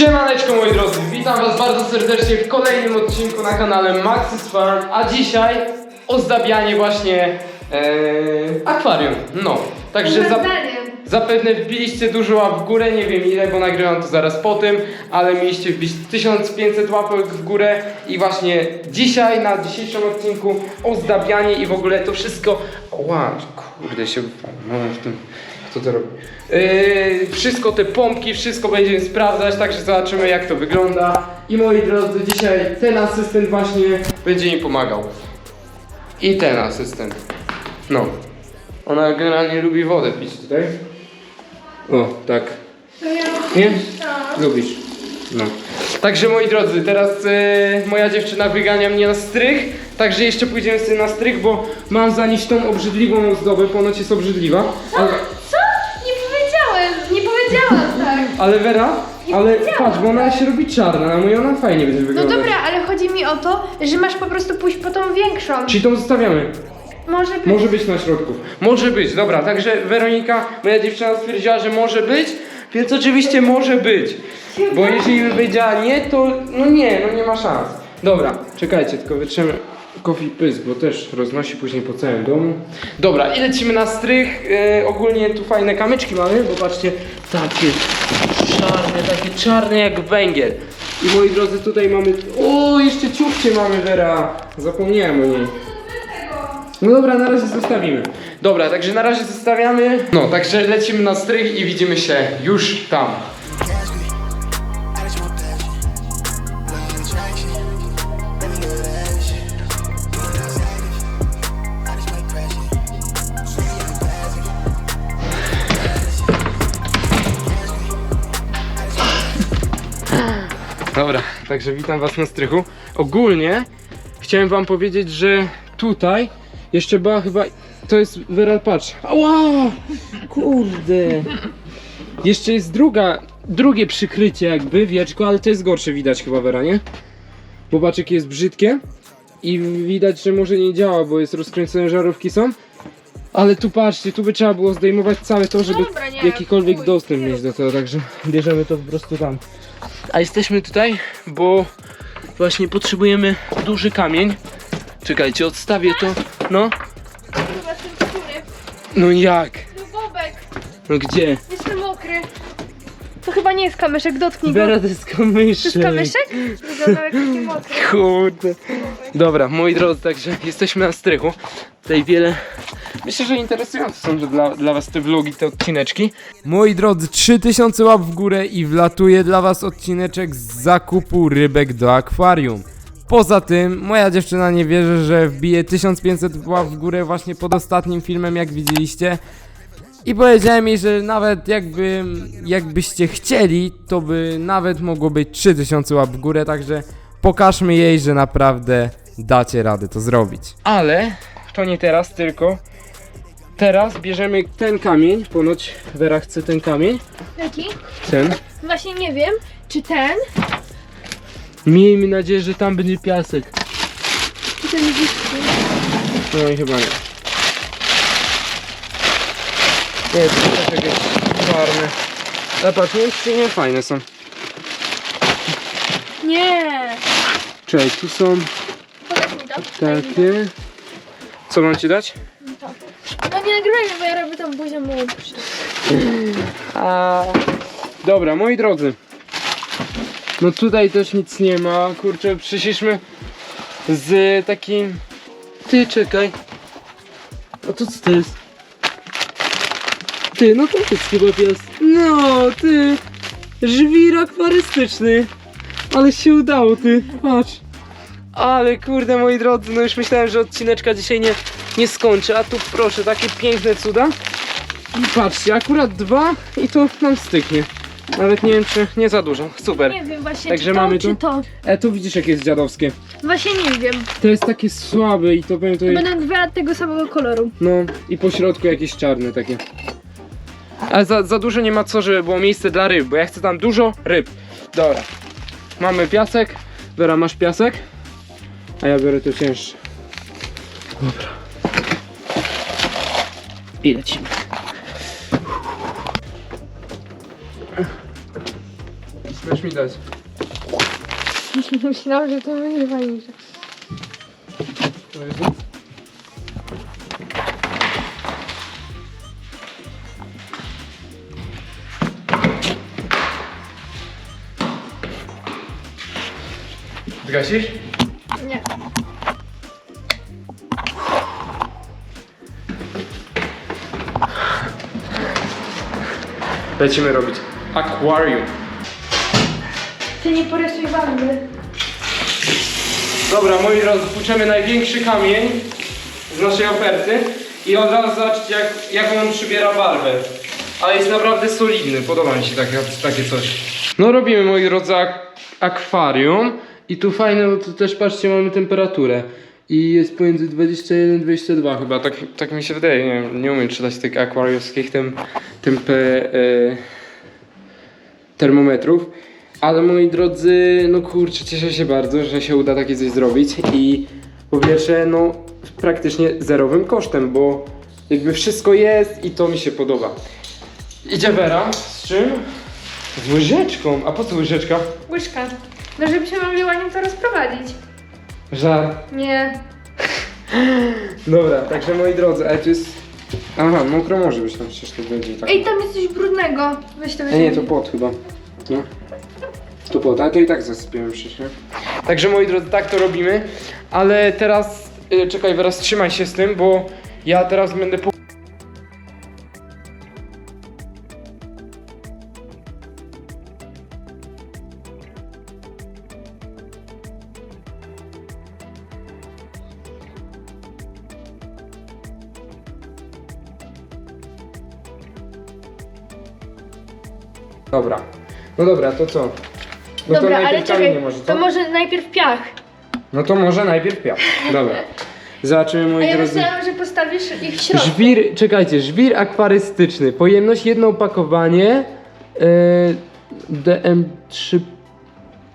Siemaneczko moi drodzy, witam was bardzo serdecznie w kolejnym odcinku na kanale Maxis Farm, a dzisiaj ozdabianie właśnie e, akwarium. No, także za, zapewne wbiliście dużo łap w górę, nie wiem ile, bo nagrywam to zaraz po tym, ale mieliście wbić 1500 łapek w górę i właśnie dzisiaj, na dzisiejszym odcinku ozdabianie i w ogóle to wszystko... Ła, kurde się wypadłem w tym... Kto to robi? Yy, wszystko te pompki, wszystko będziemy sprawdzać, także zobaczymy jak to wygląda. I moi drodzy, dzisiaj ten asystent właśnie będzie mi pomagał. I ten asystent. No. Ona generalnie lubi wodę pić tutaj. O, tak. Nie? Lubisz. No. Także moi drodzy, teraz e, moja dziewczyna wygania mnie na strych, także jeszcze pójdziemy sobie na strych, bo mam zanieść tą obrzydliwą ozdobę, ponoć jest obrzydliwa. Ale, ale Nie ale patrz, bo ona się robi czarna, a moja ona fajnie będzie No wyglądać. dobra, ale chodzi mi o to, że masz po prostu pójść po tą większą. Czyli tą zostawiamy. Może być. Może być na środku. Może być, dobra, także Weronika, moja dziewczyna stwierdziła, że może być, więc oczywiście może być. Bo jeżeli by powiedziała nie, to no nie, no nie ma szans. Dobra, czekajcie, tylko wytrzemy coffee pysk, bo też roznosi później po całym domu. Dobra, i lecimy na strych. E, ogólnie tu fajne kamyczki mamy, bo patrzcie, takie czarne, takie czarne jak węgiel. I moi drodzy, tutaj mamy... O, jeszcze ciuchcie mamy, Vera. Zapomniałem o niej. No dobra, na razie zostawimy. Dobra, także na razie zostawiamy. No, także lecimy na strych i widzimy się już tam. Także witam was na strychu. Ogólnie chciałem wam powiedzieć, że tutaj jeszcze była chyba... To jest Weral, patrz. Ała! Kurde. Jeszcze jest druga, drugie przykrycie jakby, wieczko, ale to jest gorsze widać chyba Wera, nie? Bo patrz jakie jest brzydkie. I widać, że może nie działa, bo jest rozkręcone żarówki są. Ale tu patrzcie, tu by trzeba było zdejmować całe to, żeby Dobra, nie, jakikolwiek chuj, dostęp mieć do tego, także bierzemy to po prostu tam. A jesteśmy tutaj, bo właśnie potrzebujemy duży kamień. Czekajcie, odstawię to. No, Chyba ten skóry. no jak? No bobek, No gdzie? jestem mokry. To chyba nie jest kamyszek, dotknij go. Bera to jest kamyszek. To jest kamyszek? Wyglądał jak taki mokry. Kurde. Dobra, moi drodzy, także jesteśmy na strychu. Tutaj wiele. Myślę, że interesujące są dla, dla Was te vlogi, te odcineczki. Moi drodzy, 3000 łap w górę i wlatuje dla Was odcineczek z zakupu rybek do akwarium. Poza tym, moja dziewczyna nie wierzy, że wbije 1500 łap w górę właśnie pod ostatnim filmem, jak widzieliście. I powiedziałem jej, że nawet jakby, jakbyście chcieli, to by nawet mogło być 3000 łap w górę, także pokażmy jej, że naprawdę dacie radę to zrobić. Ale to nie teraz, tylko teraz bierzemy ten kamień, ponoć Vera chce ten kamień, Jaki? ten. Właśnie nie wiem, czy ten, Miejmy nadzieję, że tam będzie piasek. czy ten widzisz. No i chyba nie. Nie, to też jakieś czarne. Ale patrz, nie, nie fajne są. Nie. Czekaj, tu są mi to. takie. Co mam ci dać? No nie nagrywaj, bo ja robię tam buzią łącznie. A... Dobra, moi drodzy. No tutaj też nic nie ma. Kurczę, przyszliśmy z takim... Ty, czekaj. A to co to jest? Ty, no to jest chyba pies. No, ty. Żwir akwarystyczny. Ale się udało, ty. Patrz. Ale kurde, moi drodzy, no już myślałem, że odcineczka dzisiaj nie, nie skończy. A tu proszę, takie piękne cuda. I patrzcie, akurat dwa i to nam styknie. Nawet nie wiem, czy nie za dużo. Super. Nie wiem właśnie, Także czy to, mamy czy tu? to. E, tu widzisz, jakie jest dziadowskie. Właśnie nie wiem. To jest takie słabe i to powiem to jest... Będę dwa tego samego koloru. No i po środku jakieś czarne takie. Ale za, za dużo nie ma co, żeby było miejsce dla ryb, bo ja chcę tam dużo ryb. Dobra. Mamy piasek. Dobra, masz piasek? A ja biorę to cięższe. Dobra. I lecimy. Możesz mi dać. Myślałam, że to będzie fajniejsze. To jest- Zgasisz? Nie. Lecimy robić akwarium. Ty nie porysuj barwy. Dobra, moi drodzy, płuczemy największy kamień z naszej oferty i od razu zobaczcie jak, jaką on przybiera barwę. Ale jest naprawdę solidny, podoba mi się takie, takie coś. No robimy, moi drodzy, ak akwarium i tu fajne, bo tu też patrzcie, mamy temperaturę. I jest pomiędzy 21 a 22 chyba, tak, tak mi się wydaje, nie, nie umiem czytać tych akwariowskich tem, tempe, e, termometrów. Ale moi drodzy, no kurczę, cieszę się bardzo, że się uda takie coś zrobić i po pierwsze, no praktycznie zerowym kosztem, bo jakby wszystko jest i to mi się podoba. Idzie Vera, z czym? Z łyżeczką. A po co łyżeczka? Łyżka. No żebyśmy mogli ładnie to rozprowadzić. Żar. Nie. Dobra, także moi drodzy, ale tu jest... Aha, mokro może być tam przecież to będzie tak. Ej, tam jest coś brudnego. Weź to A nie, to pot chyba. No. To pot, ale to i tak zasypiemy przecież, nie? Także moi drodzy, tak to robimy. Ale teraz, y, czekaj, teraz trzymaj się z tym, bo ja teraz będę po... No dobra, to co? No to Dobra, ale najpierw czekaj, kamienie może, co? to może najpierw piach. No to może najpierw piach. Dobra. Zobaczymy A moi ja drodzy. myślałam, że postawisz ich w środku. Żwir, czekajcie, żwir akwarystyczny. Pojemność jedno opakowanie. Yy, DM3.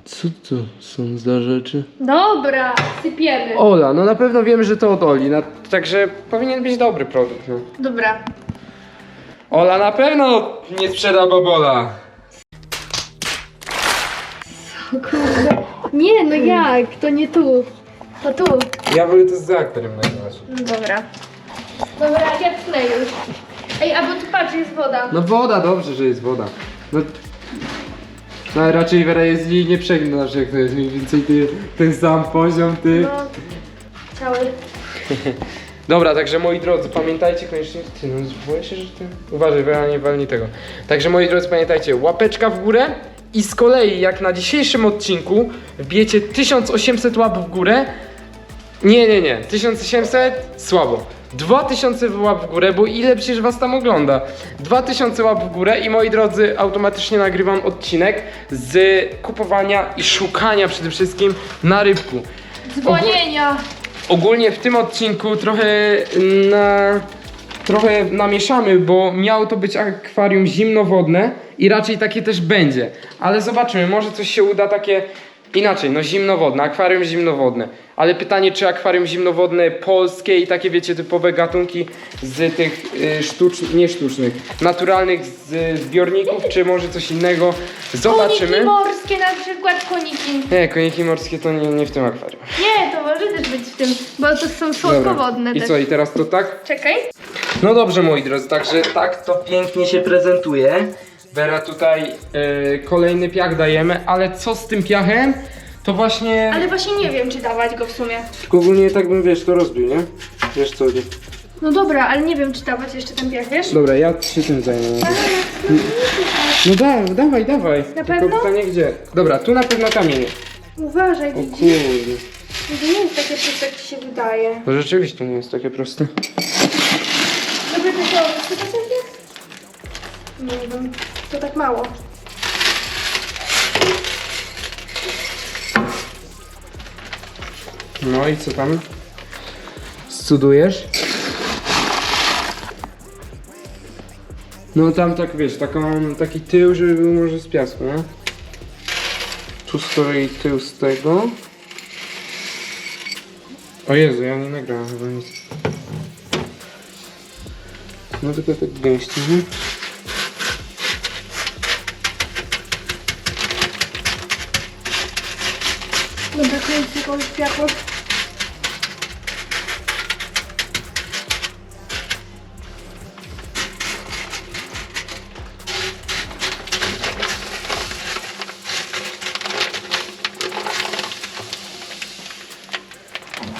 Co to są za rzeczy? Dobra, sypiemy. Ola, no na pewno wiem, że to od Oli. Na, także powinien być dobry produkt. No. Dobra. Ola na pewno nie sprzeda bobola. Kurde. Nie, no jak? To nie tu. To tu. Ja wolę to z aktorem nagrywać. No Dobra. Dobra, ja tnę już. Ej, a bo tu patrz, jest woda. No woda, dobrze, że jest woda. No, no ale raczej Wera jest i nie przegnasz, jak to jest mniej więcej ty, ten sam poziom, ty. No, cały. Dobra, także moi drodzy, pamiętajcie koniecznie, ty no boję się, że ty... Uważaj, Wera nie walni tego. Także moi drodzy, pamiętajcie, łapeczka w górę i z kolei jak na dzisiejszym odcinku wbijecie 1800 łap w górę, nie, nie, nie. 1800? Słabo. 2000 łap w górę, bo ile przecież was tam ogląda? 2000 łap w górę i moi drodzy, automatycznie nagrywam odcinek z kupowania i szukania przede wszystkim na rybku. Dzwonienia. Ogólnie w tym odcinku trochę na... Trochę namieszamy, bo miało to być akwarium zimnowodne i raczej takie też będzie. Ale zobaczymy, może coś się uda takie inaczej, no zimnowodne, akwarium zimnowodne. Ale pytanie, czy akwarium zimnowodne polskie i takie wiecie typowe gatunki z tych y, sztucznych, nie sztucznych, naturalnych z zbiorników, czy może coś innego. Zobaczymy. Koniki morskie na przykład, koniki. Nie, koniki morskie to nie, nie w tym akwarium. Nie, to może też być w tym, bo to są słodkowodne I też. co, i teraz to tak? Czekaj. No dobrze moi drodzy, także tak to pięknie się prezentuje. Vera tutaj e, kolejny piach dajemy, ale co z tym piachem? To właśnie... Ale właśnie nie wiem, czy dawać go w sumie. Tylko ogólnie tak bym wiesz, to rozbił, nie? Wiesz co? nie? No dobra, ale nie wiem, czy dawać jeszcze ten piach, wiesz? Dobra, ja się tym zajmę. No da, dawaj, dawaj. Na Tylko pewno? pytanie gdzie? Dobra, tu na pewno kamienie. Uważaj, O widzisz? kurde. To nie jest takie proste, jak ci się wydaje. To rzeczywiście nie jest takie proste. Żeby to co, co to jest? Nie wiem, to tak mało. No i co tam? Scudujesz? No tam tak wiesz, taką, taki tył, żeby był może z piasku, nie? Tu z tył z tego. O Jezu, ja nie nagrałem chyba nic. No tylko tak gęściej, nie? Dobra, jakąś kwiatów.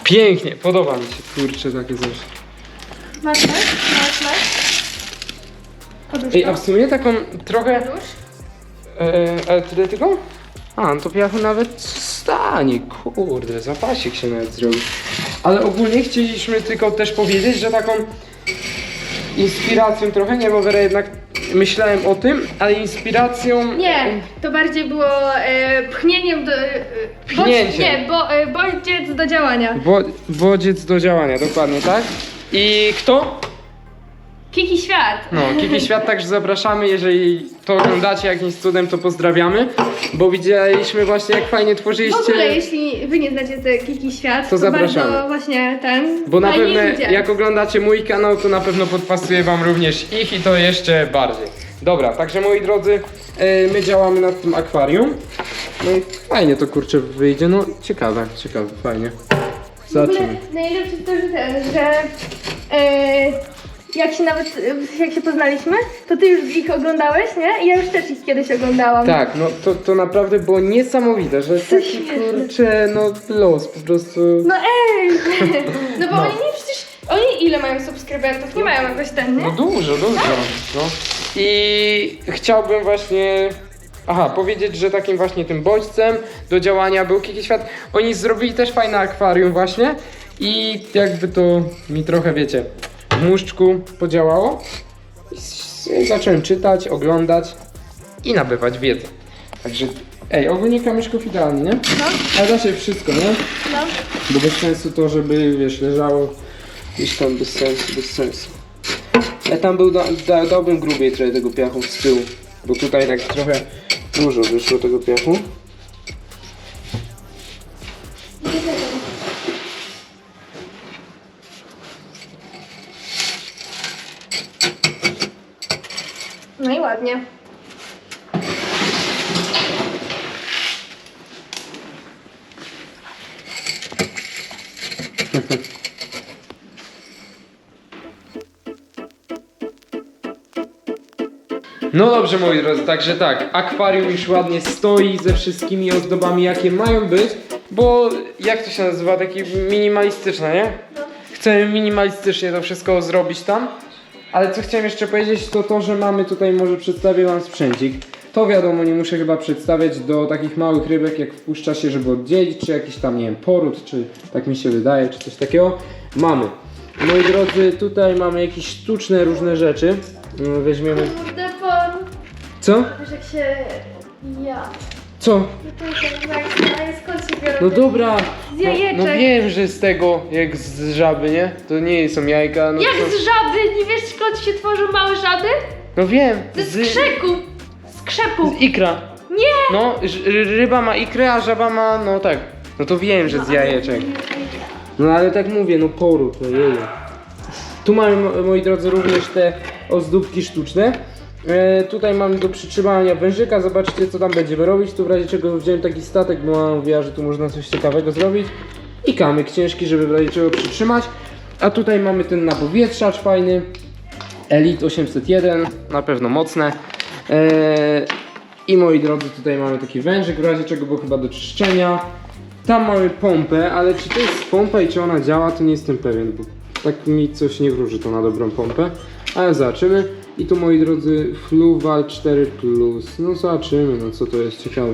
Pięknie, podoba mi się, kurczę, takie coś. Masz, masz, masz. Poduszka. Ej, a w sumie taką trochę... Podusz. E, ale tyle tylko? A, no to piachu nawet stanie, kurde, zapasik się nawet zrobi. Ale ogólnie chcieliśmy tylko też powiedzieć, że taką inspiracją trochę, nie, bo Wera jednak myślałem o tym, ale inspiracją... Nie, to bardziej było e, pchnieniem do... E, Pchnięciem. Bądź, nie, bo, e, bodziec do działania. Bo, bodziec do działania, dokładnie, tak? I kto? Kiki Świat. No, Kiki Świat także zapraszamy, jeżeli to oglądacie jakimś cudem, to pozdrawiamy, bo widzieliśmy właśnie jak fajnie W tworzyliście... ogóle, jeśli wy nie znacie te Kiki Świat, To to, zapraszamy. bardzo właśnie ten... Bo na pewno jak oglądacie mój kanał, to na pewno podpasuje wam również ich i to jeszcze bardziej. Dobra, także moi drodzy, e, my działamy nad tym akwarium. No i fajnie to kurczę wyjdzie, no ciekawe, ciekawe, fajnie. W ogóle Zobaczymy. najlepsze jest to, że ten, że e, jak się nawet, e, jak się poznaliśmy, to ty już ich oglądałeś, nie? I ja już też ich kiedyś oglądałam. Tak, no to, to naprawdę było niesamowite, że taki śmieszne. kurczę, no los po prostu. No ej! No bo No. oni nie przecież, oni ile mają subskrybentów? Nie mają jakoś ten, nie? No dużo, dużo. No. I chciałbym właśnie. Aha, powiedzieć, że takim właśnie tym bodźcem do działania był Kiki Świat. Oni zrobili też fajne akwarium właśnie i jakby to mi trochę, wiecie, muszczku podziałało. I zacząłem czytać, oglądać i nabywać wiedzę. Także, ej, ogólnie kamyczków idealnie, nie? No, Ale da się wszystko, nie? no. Bo bez sensu to, żeby, wiesz, leżało gdzieś tam bez sensu, bez sensu. Ja tam był, da, da, dałbym grubiej trochę tego piachu z tyłu, bo tutaj tak trochę dużo wyszło tego piachu. Ładnie. No dobrze moi drodzy, także tak, akwarium już ładnie stoi ze wszystkimi ozdobami jakie mają być, bo jak to się nazywa, taki minimalistyczne, nie? Chcemy minimalistycznie to wszystko zrobić tam, ale co chciałem jeszcze powiedzieć to to, że mamy tutaj, może przedstawię wam sprzęcik. To wiadomo, nie muszę chyba przedstawiać do takich małych rybek, jak wpuszcza się, żeby oddzielić, czy jakiś tam, nie wiem, poród, czy tak mi się wydaje, czy coś takiego. Mamy. Moi drodzy, tutaj mamy jakieś sztuczne różne rzeczy. Mm, Weźmiemy... Kurde, pan. Co? Wiesz jak się... Ja. Co? No to jest jak ale skąd się biorą No te- dobra. Z jajeczek. No, no wiem, że z tego, jak z żaby, nie? To nie są jajka, no Jak co? z żaby? Nie wiesz skąd się tworzą małe żaby? No wiem. Ze skrzeku. Z krzepu. z ikra. Nie! No, ż- ryba ma ikrę, a żaba ma, no tak. No to wiem, że z jajeczek. No ale tak mówię, no poród, no jeju. Tu mamy, mo- moi drodzy, również te ozdóbki sztuczne. E, tutaj mamy do przytrzymania wężyka, zobaczcie co tam będziemy robić. Tu w razie czego wziąłem taki statek, bo mama mówiła, że tu można coś ciekawego zrobić. I kamyk ciężki, żeby w razie czego przytrzymać. A tutaj mamy ten napowietrzacz fajny. Elite 801, na pewno mocne. E, I moi drodzy, tutaj mamy taki wężyk, w razie czego, bo chyba do czyszczenia. Tam mamy pompę, ale czy to jest pompa i czy ona działa, to nie jestem pewien, bo tak mi coś nie wróży to na dobrą pompę. Ale zobaczymy. I tu moi drodzy, Fluval 4 Plus. No zobaczymy, no co to jest ciekawe.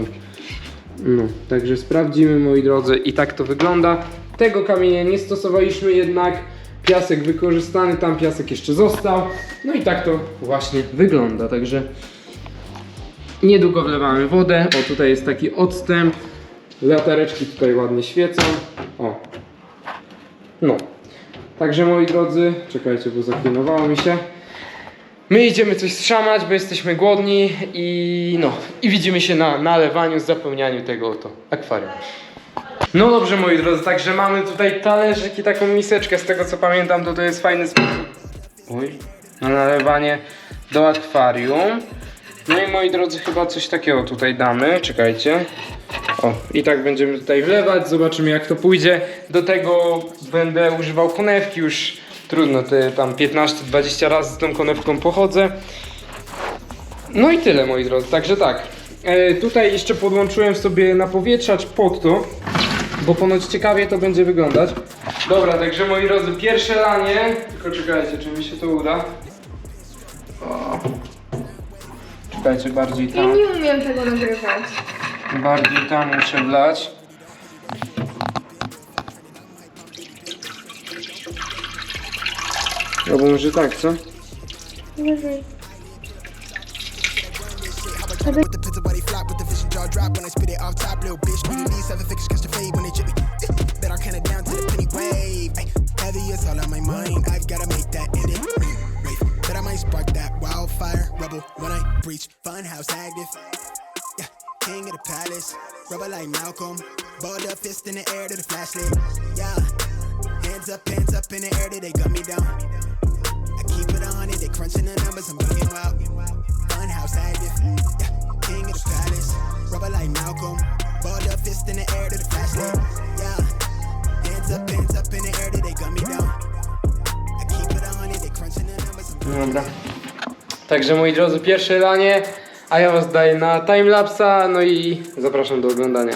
No, także sprawdzimy moi drodzy i tak to wygląda. Tego kamienia nie stosowaliśmy jednak. Piasek wykorzystany, tam piasek jeszcze został. No i tak to właśnie wygląda, także niedługo wlewamy wodę. O, tutaj jest taki odstęp. Latareczki tutaj ładnie świecą. O. No. Także moi drodzy, czekajcie, bo zaklinowało mi się. My idziemy coś strzamać, bo jesteśmy głodni i no, i widzimy się na nalewaniu, zapełnianiu tego oto akwarium. No dobrze moi drodzy, także mamy tutaj talerzyk i taką miseczkę, z tego co pamiętam to to jest fajny sposób na nalewanie do akwarium. No i moi drodzy, chyba coś takiego tutaj damy. Czekajcie. O, i tak będziemy tutaj wlewać, zobaczymy jak to pójdzie. Do tego będę używał konewki już trudno, te tam 15-20 razy z tą konewką pochodzę. No i tyle moi drodzy, także tak. E, tutaj jeszcze podłączyłem sobie napowietrzacz pod to, bo ponoć ciekawie to będzie wyglądać. Dobra, także moi drodzy, pierwsze lanie. Tylko czekajcie, czy mi się to uda. O. Czekajcie, bardziej Ja tam. nie umiem tego nagrywać. Bardziej tam muszę wlać. Albo może tak, co? Uważaj. With the pizza body flop, with the vision jaw drop when I spit it off top. Little bitch, need at seven figures catch the fade when they chip me. Bet I count it down to the penny wave. Ay, heavy is all on my mind. I've gotta make that end it. Wait, I might spark that wildfire rebel when I breach. Funhouse active. Yeah, king of the palace. Rubber like Malcolm. Balled up fist in the air to the flashlight. Yeah, hands up, hands up in the air they gun me down. They crunching the numbers, I'm bugging wild. Funhouse active, yeah, king of the palace. Rubber like Malcolm, balled up fist in the air to the flashlight. Yeah, hands up, hands up in the air they gun me down. I keep it they crunching the numbers, Dobra. Także moi drodzy, pierwsze lanie, a ja was daję na timelapsa, no i zapraszam do oglądania.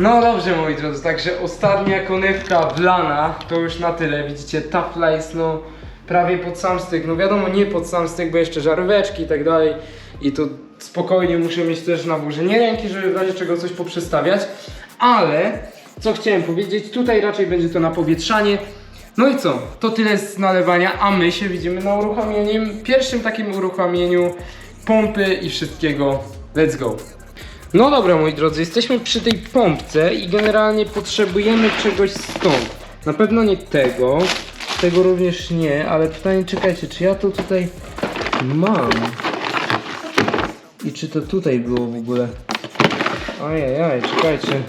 No dobrze moi drodzy, także ostatnia konewka wlana, to już na tyle. Widzicie, tafla jest no prawie pod sam styk. No wiadomo, nie pod sam styk, bo jeszcze żaróweczki i tak dalej. I tu spokojnie muszę mieć też na nie ręki, żeby w razie czego coś poprzestawiać. Ale, co chciałem powiedzieć, tutaj raczej będzie to na powietrzanie. No i co? To tyle z nalewania, a my się widzimy na uruchomieniem, pierwszym takim uruchomieniu pompy i wszystkiego. Let's go! No dobra moi drodzy, jesteśmy przy tej pompce i generalnie potrzebujemy czegoś stąd. Na pewno nie tego, tego również nie, ale pytanie czekajcie, czy ja to tutaj mam? I czy to tutaj było w ogóle? Ajajaj, czekajcie.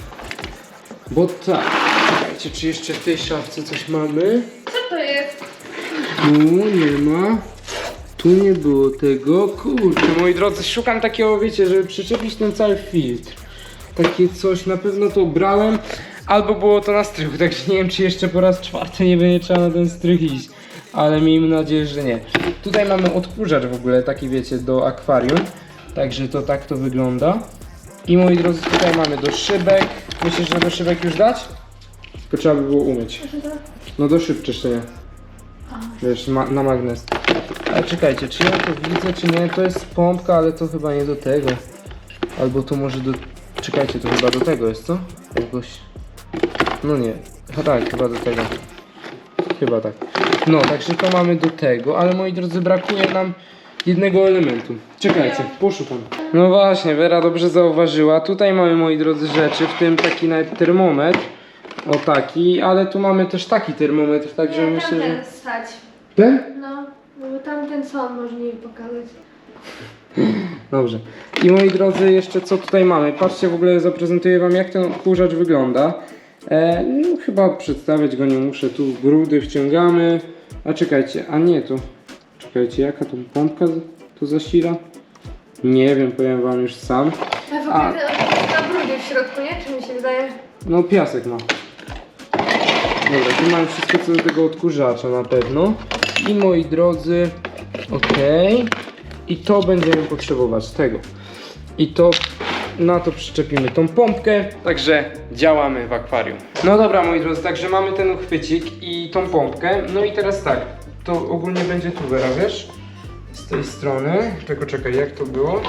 Bo tak, czekajcie, czy jeszcze w tej szafce coś mamy? Co to jest? Tu nie ma. Tu nie było tego. Kurczę, moi drodzy, szukam takiego, wiecie, żeby przyczepić ten cały filtr. Takie coś, na pewno to brałem. Albo było to na strychu, także nie wiem, czy jeszcze po raz czwarty nie będzie trzeba na ten strych iść. Ale miejmy nadzieję, że nie. Tutaj mamy odkurzacz w ogóle, taki wiecie, do akwarium. Także to tak to wygląda. I moi drodzy, tutaj mamy do szybek. Myślisz, że do szybek już dać? Tylko trzeba by było umyć. No do szyb czyszczenia. Wiesz, ma, na magnes. Ale czekajcie, czy ja to widzę, czy nie? To jest pompka, ale to chyba nie do tego. Albo to może do... Czekajcie, to chyba do tego jest, co? Jakoś... No nie. Chyba tak, chyba do tego. Chyba tak. No, także to mamy do tego, ale moi drodzy, brakuje nam jednego elementu. Czekajcie, poszukam. No właśnie, Wera dobrze zauważyła. Tutaj mamy, moi drodzy, rzeczy, w tym taki nawet termometr. O taki, ale tu mamy też taki termometr, także myślę, że... stać. Ten? No, bo tamten son może mi pokazać. Dobrze. I moi drodzy, jeszcze co tutaj mamy? Patrzcie, w ogóle zaprezentuję wam jak ten odkurzacz wygląda. E, no chyba przedstawiać go nie muszę. Tu grudy wciągamy. A czekajcie, a nie to. Czekajcie, jaka to pompka to zasila? Nie wiem, powiem wam już sam. A w ogóle to na brudzie w środku, nie? Czy mi się wydaje? No piasek ma. Dobra, tu mamy wszystko co do tego odkurzacza na pewno. I moi drodzy, okej. I to będziemy potrzebować tego. I to na to przyczepimy tą pompkę, także działamy w akwarium. No dobra moi drodzy, także mamy ten uchwycik i tą pompkę. No i teraz tak, to ogólnie będzie tu Wera, wiesz? Z tej strony. Tylko czekaj, jak to było?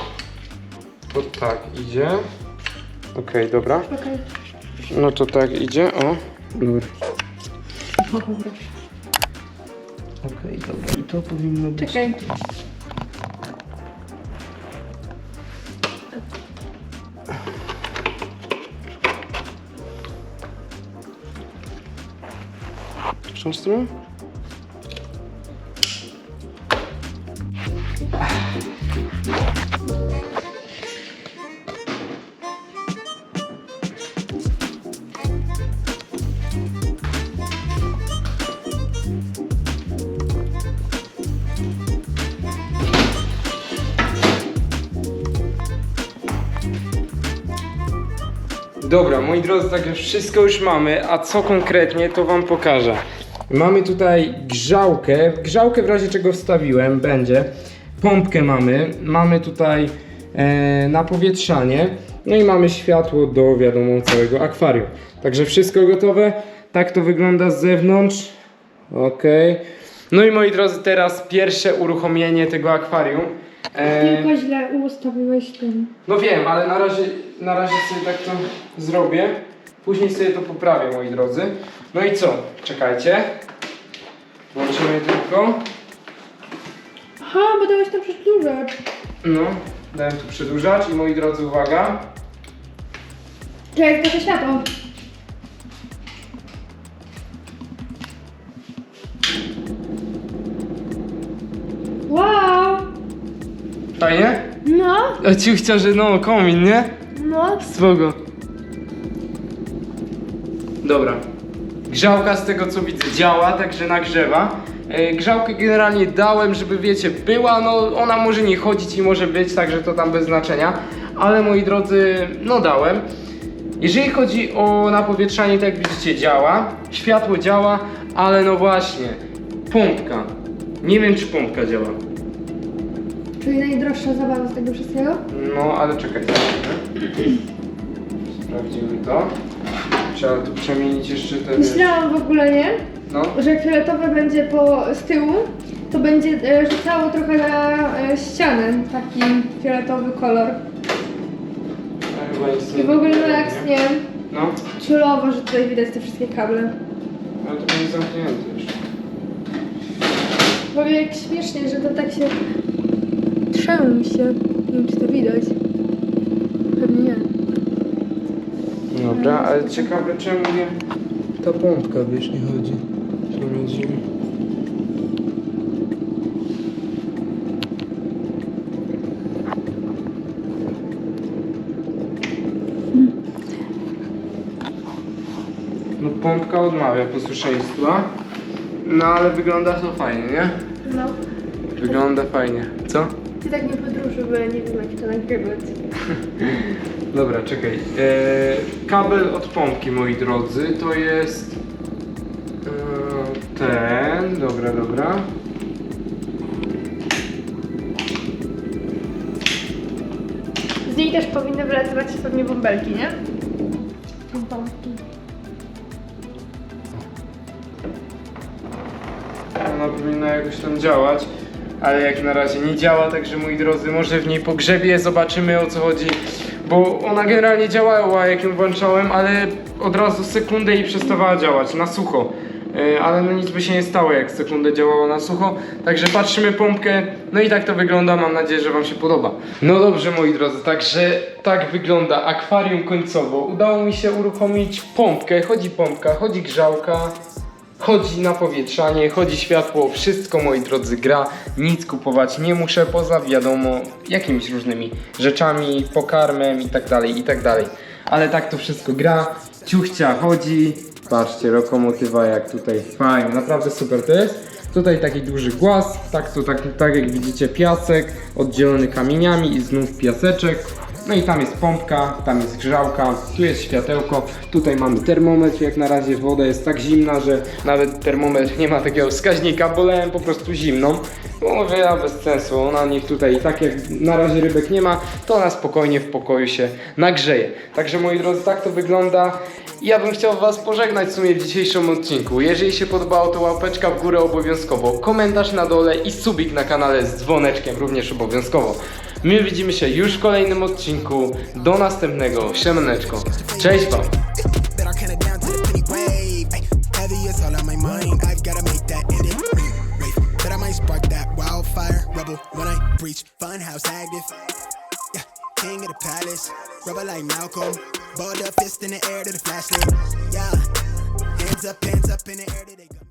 To tak idzie. Okej, dobra. Okej. No to tak idzie, o. Dobra. Okej, okay, dobra. I to powinno być... Czekaj. Stronę? Dobra, moi drodzy, tak wszystko już mamy, a co konkretnie to wam pokażę. Mamy tutaj grzałkę, grzałkę w razie czego wstawiłem, będzie. Pompkę mamy, mamy tutaj e, napowietrzanie, no i mamy światło do, wiadomo, całego akwarium. Także wszystko gotowe, tak to wygląda z zewnątrz. Ok. No i moi drodzy, teraz pierwsze uruchomienie tego akwarium. E, Tylko źle ustawiłeś ten. no wiem, ale na razie, na razie sobie tak to zrobię. Później sobie to poprawię, moi drodzy. No i co? Czekajcie. Włączymy tylko. Aha, bo dałeś tam przedłużacz. No, dałem tu przedłużacz i moi drodzy, uwaga. Czekaj, to światło. Fajnie? No, A ci chciał, że no, komin, nie? no. Spoko. Dobra. Grzałka z tego co widzę działa, także nagrzewa. E, Grzałkę generalnie dałem, żeby wiecie, była, no ona może nie chodzić i może być, także to tam bez znaczenia. Ale moi drodzy, no dałem. Jeżeli chodzi o napowietrzanie, tak jak widzicie, działa. Światło działa, ale no właśnie, pompka. Nie wiem, czy pompka działa. Czyli najdroższa zabawa z tego wszystkiego? No, ale czekaj, zobaczymy. Sprawdzimy to. Trzeba tu przemienić jeszcze te... Myślałam w ogóle, nie? No, Że jak fioletowe będzie po, z tyłu, to będzie e, rzucało trochę na e, ścianę taki fioletowy kolor. ja chyba nic I w ogóle relaks, nie? No, Czulowo, że tutaj widać te wszystkie kable. ale to będzie zamknięte jeszcze. W ogóle jak śmiesznie, że to tak się trzęsie. Nie wiem, czy to widać. Pewnie nie. Dobra, ale ciekawe czemu nie... Ta pompka, wiesz, nie chodzi. Pomiędzy... No pompka odmawia posłuszeństwa. No ale wygląda to fajnie, nie? No. Wygląda fajnie. Co? Ty tak nie podróży, bo ja nie wiem jak to nagrywać. Dobra, czekaj. Eee, kabel od pompki, moi drodzy, to jest eee, ten. Dobra, dobra. Z niej też powinny wylatywać pewnie bąbelki, nie? Bąbelki. Ona powinna jakoś tam działać, ale jak na razie nie działa, także moi drodzy, może w niej pogrzebie zobaczymy o co chodzi. Bo ona generalnie działała jak ją włączałem, ale od razu sekundę i przestawała działać na sucho. E, Ale no nic by się nie stało, jak sekundę działało na sucho. Także patrzymy pompkę. No i tak to wygląda. Mam nadzieję, że Wam się podoba. No dobrze, moi drodzy, także tak wygląda akwarium końcowo. Udało mi się uruchomić pompkę. Chodzi pompka, chodzi grzałka. Chodzi na powietrzanie, chodzi światło, wszystko moi drodzy gra, nic kupować nie muszę poza wiadomo jakimiś różnymi rzeczami, pokarmem i tak dalej, i tak dalej. Ale tak to wszystko gra, ciuchcia chodzi, patrzcie lokomotywa jak tutaj fajnie, naprawdę super to jest. Tutaj taki duży głaz, tak to tak, tak jak widzicie piasek, oddzielony kamieniami i znów piaseczek. No i tam jest pompka, tam jest grzałka, tu jest światełko, tutaj mamy termometr, jak na razie woda jest tak zimna, że nawet termometr nie ma takiego wskaźnika, bo lałem po prostu zimną. Może ja bez sensu, ona niech tutaj, tak jak na razie rybek nie ma, to ona spokojnie w pokoju się nagrzeje. Także moi drodzy, tak to wygląda. I Ja bym chciał Was pożegnać w sumie w dzisiejszym odcinku. Jeżeli się podobało, to łapeczka w górę obowiązkowo, komentarz na dole i subik na kanale z dzwoneczkiem również obowiązkowo. My widzimy się już w kolejnym odcinku. Do następnego. Siemaneczko. Cześć Wam. King of the palace. Rebel like Malcolm. Fist in the air to the flashlight. Yeah, hands up, hands up in the air to the.